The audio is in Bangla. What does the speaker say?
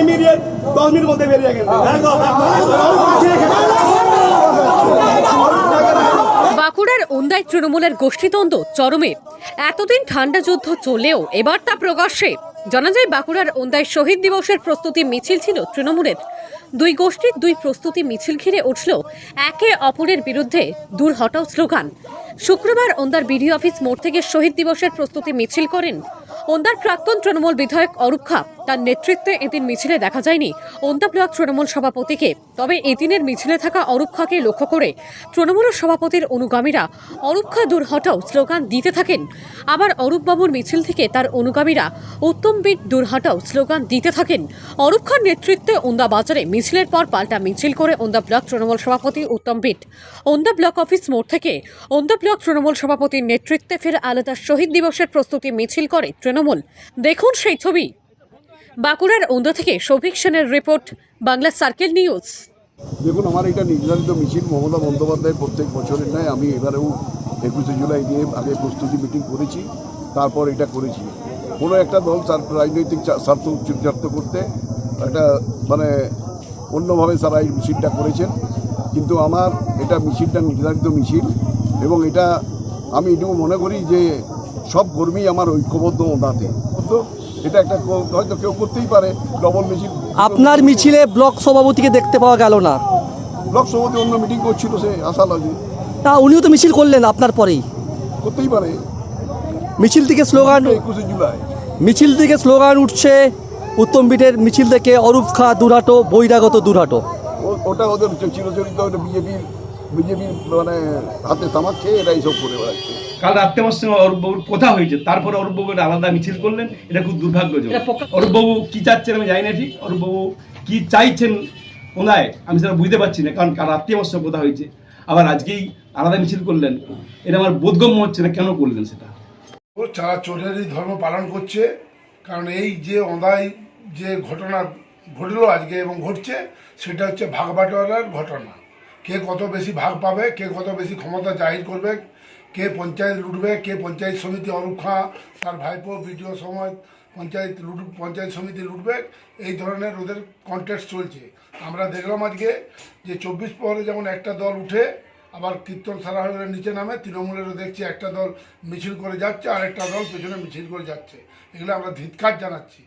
ইমিডিয়েট দশ মিনিট বেরিয়ে বাঁকুড়ার ওন্দায় তৃণমূলের গোষ্ঠীদ্বন্দ্ব চরমে এতদিন ঠান্ডা যুদ্ধ চলেও এবার তা প্রকাশ্যে জানা যায় বাঁকুড়ার ওন্দায় শহীদ দিবসের প্রস্তুতি মিছিল ছিল তৃণমূলের। দুই গোষ্ঠীর দুই প্রস্তুতি মিছিল ঘিরে উঠল একে অপরের বিরুদ্ধে দূর হটাও স্লোগান। শুক্রবার ওন্দার বিডিও অফিস মোড় থেকে শহীদ দিবসের প্রস্তুতি মিছিল করেন ওন্দার প্রাক্তন তৃণমূল বিধায়ক অরূপ খা। তার নেতৃত্বে এদিন মিছিলে দেখা যায়নি ওন্দা ব্লক তৃণমূল সভাপতিকে। তবে এদিনের মিছিলে থাকা অরূপ খাকে লক্ষ্য করে তৃণমূলের সভাপতির অনুগামীরা অরূপ খা দূর হটাও স্লোগান দিতে থাকেন। আবার অরূপ বাবুর মিছিল থেকে তার অনুগামীরা, উত্তম বিট দূর হটাও স্লোগান দিতে থাকেন। অরূপ খার নেতৃত্বে ওন্দা বাজারে মিছিলের পর পাল্টা মিছিল করে ওন্দা ব্লক তৃণমূল সভাপতি উত্তম বিট ওন্দা ব্লক অফিস মোড় থেকে ওন্দা ব্লক তৃণমূল সভাপতির নেতৃত্বে ফের আলাদা শহীদ দিবসের প্রস্তুতি মিছিল করে তৃণমূল। দেখুন সেই ছবি। বাঁকুড়ার ওন্দা থেকে সৌভিক সেনের রিপোর্ট, বাংলা সার্কেল নিউজ। দেখুন, আমার এটা নির্ধারিত মিছিল মমতা বন্দ্যোপাধ্যায়ের প্রত্যেক বছরের নয় আমি এবারেও একুশে জুলাই দিয়ে আগে প্রস্তুতি মিটিং করেছি, তারপর এটা করেছি। কোনো একটা দল তার রাজনৈতিক স্বার্থ চরিতার্থ করতে একটা মানে অন্যভাবে তারা এই মিছিলটা করেছেন। কিন্তু আমার এটা মিছিলটা নির্ধারিত মিছিল এবং এটা আমি এটুকু মনে করি যে সব কর্মী আমার ঐক্যবদ্ধ ওনাতে। এটা একটা হয়তো কেউ করতেই পারে ডবল মিছিল। আপনার মিছিলে ব্লক সভাপতিকে দেখতে পাওয়া গেল না। ব্লক সভাপতি অন্য মিটিং করছিল সে আশা লাগে তা উনিও তো মিছিল করলেন আপনার পরেই। করতেই পারে। মিছিল থেকে স্লোগান একুশে জুলাই। মিছিল থেকে স্লোগান উঠছে উত্তম বিটের মিছিল থেকে অরূপ খা দুরাটো বৈরাগত দুরাটো ওটা ওদের চিরচরিত বিজেপির বিজেপির মানে হাতে তামাক খেয়ে এরা এইসব করে বেড়াচ্ছে। কাল রাত্রে আমার সঙ্গে অরূপবাবুর কথা হয়েছে। তারপরে অরূপবাবু একটা আলাদা মিছিল করলেন। এটা খুব দুর্ভাগ্যজনক। অরূপবাবু কি চাচ্ছেন আমি জানি না ঠিক। অরূপবাবু কি চাইছেন ওনায় আমি সেটা বুঝতে পারছি না কারণ কাল রাত্রে আমার সঙ্গে কথা হয়েছে। আবার আজকেই আলাদা মিছিল করলেন। এটা আমার বোধগম্য হচ্ছে না কেন করলেন সেটা? ও যারা চোরেরই ধর্ম পালন করছে কারণ এই যে অন্যায় যে ঘটনা ঘটলো আজকে এবং ঘটছে সেটা হচ্ছে ভাগ বাটোয়ারার ঘটনা। কে কত বেশি ভাগ পাবে, কে কত বেশি ক্ষমতা জাহির করবে, কে পঞ্চায়েত লুটবে, কে পঞ্চায়েত সমিতি অরূপ খাঁ তার ভাইপো বিডিও সময় পঞ্চায়েত লুট, পঞ্চায়েত সমিতি লুটবে, এই ধরনের ওদের কন্টেস্ট চলছে। আমরা দেখলাম আজকে যে চব্বিশ পরে যেমন একটা দল উঠে, আবার কীর্তন সারা হয়ে নিচে নামে, তৃণমূলেরও দেখছি একটা দল মিছিল করে যাচ্ছে আর একটা দল পেছনে মিছিল করে যাচ্ছে। এগুলো আমরা ধিৎকার জানাচ্ছি।